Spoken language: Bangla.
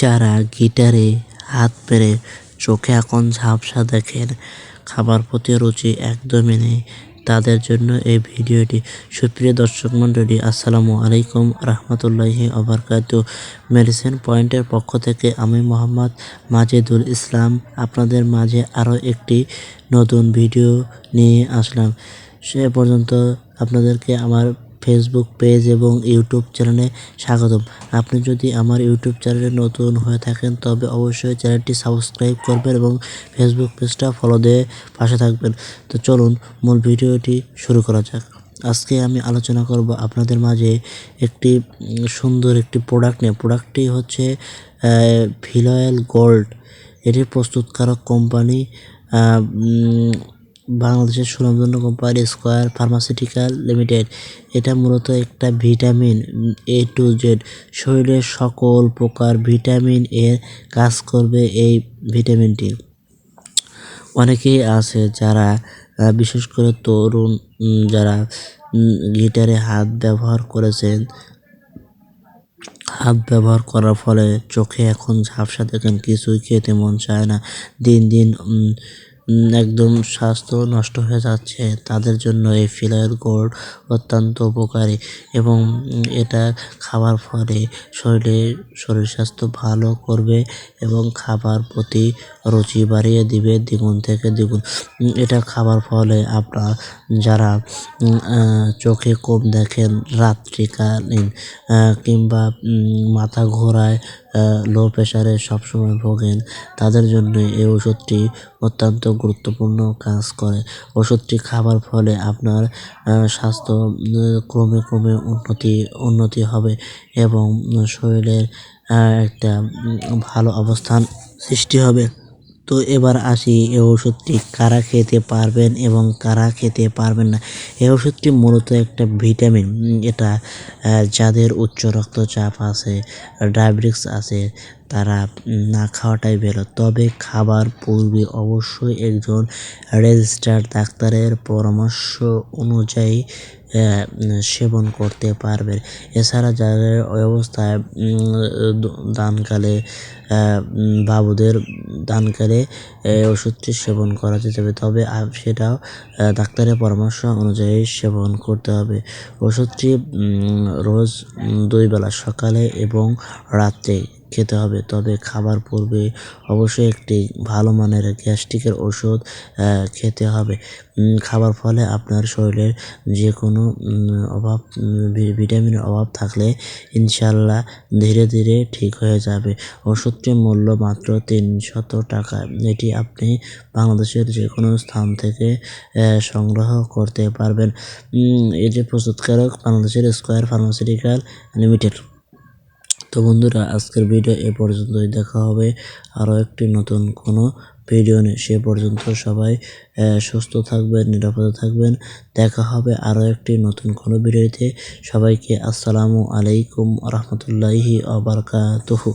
যারা গিটারে হাত পেরে চোখে এখন ঝাপসা দেখেন, খাবার প্রতি রুচি একদমই নেই। তাদের জন্য এই ভিডিওটি। সুপ্রিয় দর্শক মণ্ডলী, আসসালামু আলাইকুম রহমতুল্লাহি আবরকাত মেডিসিন পয়েন্টের পক্ষ থেকে আমি মোহাম্মদ মাজেদুল ইসলাম আপনাদের মাঝে আরও একটি নতুন ভিডিও নিয়ে আসলাম। সে পর্যন্ত আপনাদেরকে আমার ফেসবুক পেজ এবং ইউটিউব চ্যানেলে স্বাগতম। আপনি যদি আমার ইউটিউব চ্যানেলে নতুন হয়ে থাকেন, তবে অবশ্যই চ্যানেলটি সাবস্ক্রাইব করবেন এবং ফেসবুক পেজটা ফলো দিয়ে পাশে থাকবেন। তো চলুন, মূল ভিডিওটি শুরু করা যাক। আজকে আমি আলোচনা করব আপনাদের মাঝে একটি সুন্দর একটি প্রোডাক্ট নিয়ে। প্রোডাক্টটি হচ্ছে ফিলয়েল গোল্ড এটির প্রস্তুতকারক কোম্পানি বাংলাদেশের সুনামধন্য কোম্পানি স্কয়ার ফার্মাসিউটিক্যাল লিমিটেড। এটা মূলত একটা ভিটামিন এ টু জেড। শরীরের সকল প্রকার ভিটামিন এর কাজ করবে এই ভিটামিনটি। অনেকেই আছে যারা বিশেষ করে তরুণ যারা গিটারে হাত ব্যবহার করেছেন। হাত ব্যবহার করার ফলে চোখে এখন ঝাপসা দেখেন, কিছুই খেতে মন চায় না। দিন দিন একদম স্বাস্থ্য নষ্ট হয়ে যাচ্ছে। তাদের জন্য এই ফিলার গোল্ড অত্যন্ত উপকারী এবং এটা খাবার ফলে শরীরে, শরীর স্বাস্থ্য ভালো করবে এবং খাবার প্রতি রুচি বাড়িয়ে দিবে দ্বিগুণ থেকে দ্বিগুণ। এটা খাবার ফলে আপনার যারা চোখে কম দেখেন রাত্রিকালীন কিংবা মাথা ঘোরায় লো প্রেশারে সবসময় ভোগেন। তাদের জন্য এই ওষুধটি অত্যন্ত গুরুত্বপূর্ণ কাজ করে। ওষুধটি খাবার ফলে আপনার স্বাস্থ্য ক্রমে ক্রমে উন্নতি উন্নতি হবে এবং শরীরের একটা ভালো অবস্থান সৃষ্টি হবে। তো এবার আসি এই ওষুধটি কারা খেতে পারবেন এবং কারা খেতে পারবেন না। এই ওষুধটি মূলত একটা ভিটামিন এটা যাদের উচ্চ রক্তচাপ আছে ডায়াবেটিক্স আছে তারা না খাওয়াটাই ভালো। তবে খাবার পূর্বে অবশ্যই একজন রেজিস্টার্ড ডাক্তারের পরামর্শ অনুযায়ী সেবন করতে পারবেন। এছাড়া যাদের অবস্থায় দানকালে বাবুদের দানকালে ওষুধটি সেবন করা যেতে হবে তবে সেটাও ডাক্তারের পরামর্শ অনুযায়ী সেবন করতে হবে। ওষুধটি রোজ উম, দুই বেলা সকালে এবং রাত্রে খেতে হবে। তবে খাবার পূর্বে অবশ্যই একটি ভালো মানের গ্যাস্ট্রিকের ওষুধ খেতে হবে। খাবার ফলে আপনার শরীরের যে কোনো অভাব ভিটামিনের অভাব থাকলে ইনশাল্লাহ ধীরে ধীরে ঠিক হয়ে যাবে। ওষুধটির মূল্য মাত্র তিনশত টাকা। এটি আপনি বাংলাদেশের যে কোনো স্থান থেকে সংগ্রহ করতে পারবেন। যে প্রস্তুতকারক বাংলাদেশের স্কয়ার ফার্মাসিউটিক্যাল লিমিটেড। তো বন্ধুরা, আজকের ভিডিও এ পর্যন্তই দেখা হবে। আরও একটি নতুন কোনো ভিডিও নিয়ে। সে পর্যন্ত সবাই সুস্থ থাকবেন, নিরাপদে থাকবেন। দেখা হবে আরও একটি নতুন কোনো ভিডিওতে সবাইকে আসসালামু আলাইকুম রহমতুল্লাহি আবরকাতুহু